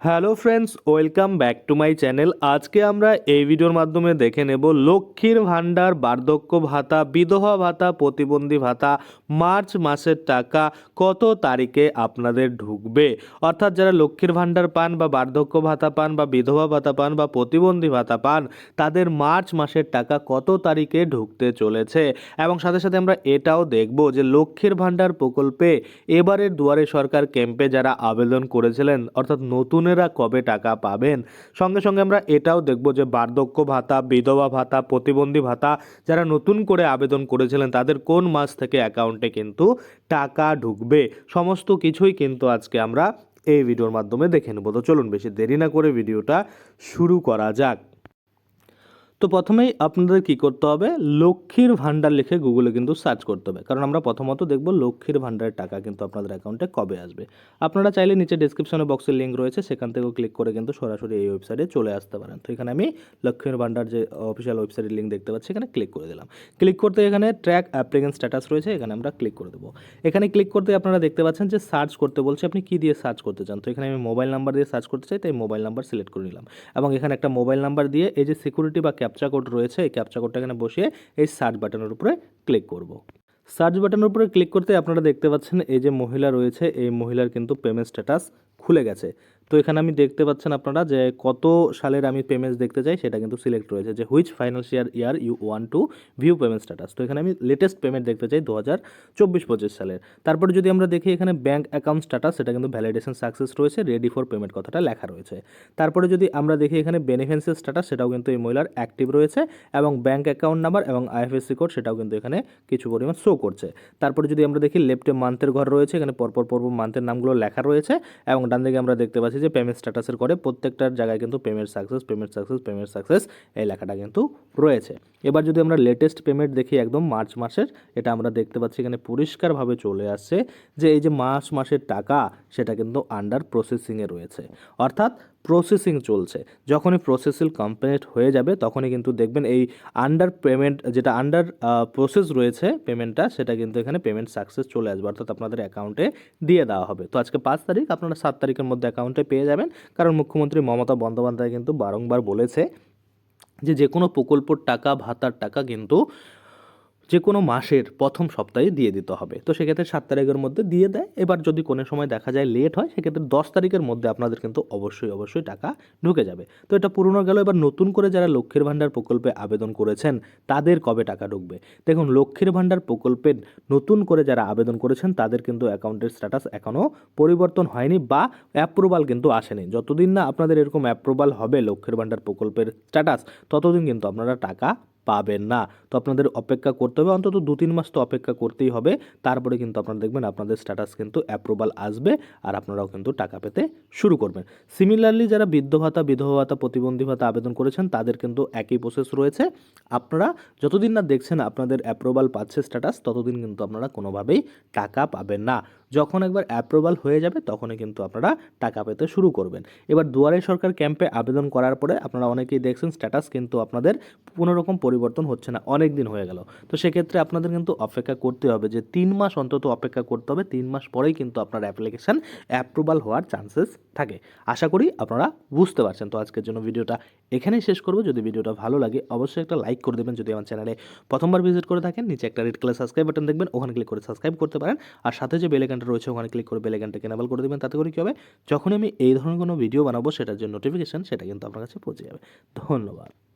Hello friends, welcome back to my channel. আজকে আমরা এই ভিডিওর মাধ্যমে দেখে নেব লক্ষ্মীর ভাণ্ডার, বার্ধক্য ভাতা, বিধবা ভাতা, প্রতিবন্ধী ভাতা, মার্চ মাসের টাকা কত তারিখে আপনাদের ঢুকবে? অর্থাৎ যারা লক্ষ্মীর ভাণ্ডার পান বা বার্ধক্য ভাতা পান বা বিধবা ভাতা পান বা প্রতিবন্ধী ভাতা পান, তাদের মার্চ মাসের টাকা কত তারিখে ঢুকতে চলেছে? এবং সাথে সাথে আমরা এটাও দেখব যে লক্ষ্মীর ভাণ্ডার প্রকল্পে এবারের দুয়ারে সরকার ক্যাম্পে যারা আবেদন করেছিলেন, অর্থাৎ নতুনেরা কবে টাকা পাবেন? সঙ্গে সঙ্গে আমরা এটাও দেখব যে বার্ধক্য ভাতা, বিধবা ভাতা, প্রতিবন্ধী ভাতা যারা নতুন করে আবেদন করেছিলেন, তাদের কোন মাস থেকে অ্যাকাউন্টে কিন্তু টাকা ঢুকবে? সমস্ত কিছুই কিন্তু আজকে আমরা এই ভিডিওর মাধ্যমে দেখে নেব। তো চলুন বেশি দেরি না করে ভিডিওটা শুরু করা যাক। তো প্রথমেই আপনাদের কি করতে হবে? লক্ষ্মীর ভাণ্ডার লিখে গুগলে কিন্তু সার্চ করতে হবে। কারণ আমরা প্রথমত দেখব লক্ষ্মীর ভাণ্ডারের টাকা কিন্তু আপনাদের অ্যাকাউন্টে কবে আসবে। আপনারা চাইলে নিচে ডিসক্রিপশনে বক্সের লিঙ্ক রয়েছে, সেখান থেকেও ক্লিক করে কিন্তু সরাসরি এই ওয়েবসাইটে চলে আসতে পারেন। তো এখানে আমি লক্ষ্মীর ভাণ্ডার যে অফিসিয়াল ওয়েবসাইটের লিঙ্ক দেখতে পাচ্ছি, এখানে ক্লিক করে দিলাম। ক্লিক করতে এখানে ট্র্যাক অ্যাপ্লিকেন্ট স্ট্যাটাস রয়েছে, এখানে আমরা ক্লিক করে দেবো। এখানে ক্লিক করতে আপনারা দেখতে পাচ্ছেন যে সার্চ করতে বলছে, আপনি কি দিয়ে সার্চ করতে চান? তো এখানে আমি মোবাইল নাম্বার দিয়ে সার্চ করতে চাই, তাই মোবাইল নাম্বার সিলেক্ট করে নিলাম। এবং এখানে একটা মোবাইল নাম্বার দিয়ে এই যে সিকিউরিটি বা ক্যাপচা কোড রয়েছে, এই ক্যাপচা কোডটা এখানে বসিয়ে এই সার্চ বাটনের উপরে ক্লিক করব। সার্চ বাটনের উপরে ক্লিক করতে আপনারা দেখতে পাচ্ছেন, এই যে মহিলা রয়েছে, এই মহিলার কিন্তু পেমেন্ট স্ট্যাটাস খুলে গেছে। তো এখানে আমি দেখতে পাচ্ছেন আপনারা যে কত সালের আমি পেমেন্টস দেখতে চাই, সেটা কিন্তু সিলেক্ট রয়েছে যে which financial year you want to view payment status তো এখানে আমি লেটেস্ট পেমেন্ট দেখতে চাই দু হাজার চব্বিশ পঁচিশ সালের। তারপরে যদি আমরা দেখি এখানে ব্যাঙ্ক অ্যাকাউন্ট স্ট্যাটাস সেটা কিন্তু ভ্যালিডেশন সাকসেস রয়েছে রেডি ফর পেমেন্ট কথাটা লেখা রয়েছে। তারপরে যদি আমরা দেখি এখানে বেনিফিসিয়াল স্ট্যাটাস সেটাও কিন্তু এই মহিলার অ্যাক্টিভ রয়েছে এবং ব্যাঙ্ক অ্যাকাউন্ট নাম্বার এবং আইএফএসসি কোড সেটাও কিন্তু এখানে কিছু পরিমাণ শো করছে। তারপরে যদি আমরা দেখি লেফটে মান্থের ঘর রয়েছে, এখানে পরপর পরপর মান্থের নামগুলো লেখা রয়েছে এবং ডান দিকে আমরা দেখতে পাচ্ছি যে পেমেন্ট স্ট্যাটাসের করে প্রত্যেকটার জায়গায় কিন্তু payment success payment success payment success এই লেখাটা কিন্তু রয়েছে। এবার যদি আমরা লেটেস্ট পেমেন্ট দেখি একদম মার্চ মাসের, এটা আমরা দেখতে পাচ্ছি এখানে পরিষ্কারভাবে চলে আসছে যে এই যে মার্চ মাসের টাকা, সেটা কিন্তু আন্ডার প্রসেসিংয়ে রয়েছে। অর্থাৎ প্রসেসিং চলছে। যখনই প্রসেসিং কমপ্লিট হয়ে যাবে, তখনই কিন্তু দেখবেন এই আন্ডার পেমেন্ট যেটা আন্ডার প্রসেস রয়েছে পেমেন্টটা সেটা কিন্তু এখানে পেমেন্ট সাকসেস চলে আসবে। অর্থাৎ আপনাদের অ্যাকাউন্টে দিয়ে দেওয়া হবে। তো আজকে পাঁচ তারিখ, আপনারা সাত তারিখের মধ্যে অ্যাকাউন্টে পেয়ে যাবেন। কারণ মুখ্যমন্ত্রী মমতা বন্দ্যোপাধ্যায় কিন্তু বারংবার বলেছে যে যে কোনো প্রকল্পর টাকা, ভাতার টাকা কিন্তু যে কোনো মাসের প্রথম সপ্তাহে দিয়ে দিতে হবে। তো সেক্ষেত্রে সাত তারিখের মধ্যে দিয়ে দেয়। এবার যদি কোনো সময় দেখা যায় লেট হয়, সেক্ষেত্রে দশ তারিখের মধ্যে আপনাদের কিন্তু অবশ্যই অবশ্যই টাকা ঢুকে যাবে। তো এটা পুরনো গেল, এবার নতুন করে যারা লক্ষ্মীর ভাণ্ডার প্রকল্পে আবেদন করেছেন, তাদের কবে টাকা ঢুকবে? দেখুন, লক্ষ্মীর ভাণ্ডার প্রকল্পে নতুন করে যারা আবেদন করেছেন, তাদের কিন্তু অ্যাকাউন্টের স্ট্যাটাস এখনও পরিবর্তন হয়নি বা অ্যাপ্রুভাল কিন্তু আসেনি। যতদিন না আপনাদের এরকম অ্যাপ্রুভাল হবে লক্ষ্মীর ভাণ্ডার প্রকল্পের স্ট্যাটাস ততদিন কিন্তু আপনারা টাকা পাবেন না। তো আপনাদের অপেক্ষা করতে হবে। অন্তত দু তিন মাস তো অপেক্ষা করতেই হবে। তারপরে কিন্তু আপনারা দেখবেন আপনাদের স্ট্যাটাস কিন্তু অ্যাপ্রুভাল আসবে আর আপনারাও কিন্তু টাকা পেতে শুরু করবেন। সিমিলারলি যারা বৃদ্ধ ভাতা, বিধবা ভাতা, প্রতিবন্ধী ভাতা আবেদন করেছেন, তাদের কিন্তু একই প্রসেস রয়েছে। আপনারা যতদিন না দেখছেন আপনাদের অ্যাপ্রুভাল পাচ্ছে স্ট্যাটাস ততদিন কিন্তু আপনারা কোনোভাবেই টাকা পাবেন না। যখন একবার অ্যাপ্রুভাল হয়ে যাবে, তখনই কিন্তু আপনারা টাকা পেতে শুরু করবেন। এবার দুয়ারে সরকার ক্যাম্পে আবেদন করার পরে আপনারা অনেকেই দেখছেন স্ট্যাটাস কিন্তু আপনাদের কোনো রকম পরিবর্তন হচ্ছে না, অনেক দিন হয়ে গেল। তো সেক্ষেত্রে আপনাদের কিন্তু অপেক্ষা করতে হবে যে তিন মাস অন্তত অপেক্ষা করতে হবে, তিন মাস পরেই কিন্তু আপনার অ্যাপ্লিকেশান অ্যাপ্রুভাল হওয়ার চান্সেস থাকে। আশা করি আপনারা বুঝতে পারছেন। তো আজকের জন্য ভিডিওটা এখানেই শেষ করব। যদি ভিডিওটা ভালো লাগে, অবশ্যই একটা লাইক করে দেবেন। যদি আমার চ্যানেলে প্রথমবার ভিজিট করে থাকেন, নিচে একটা রেড কালার সাবস্ক্রাইব বাটন দেখবেন, ওখানে ক্লিক করে সাবস্ক্রাইব করতে পারেন। আর সাথে যে বেলেকানটা রয়েছে, ওখানে ক্লিক করে বেলাইকানটাকে এনেবল করে দেবেন। তাতে করে কী হবে? যখনই আমি এই ধরনের কোনো ভিডিও বানাবো, সেটার জন্য নোটিফিকেশান সেটা কিন্তু আপনার কাছে পৌঁছে যাবে। ধন্যবাদ।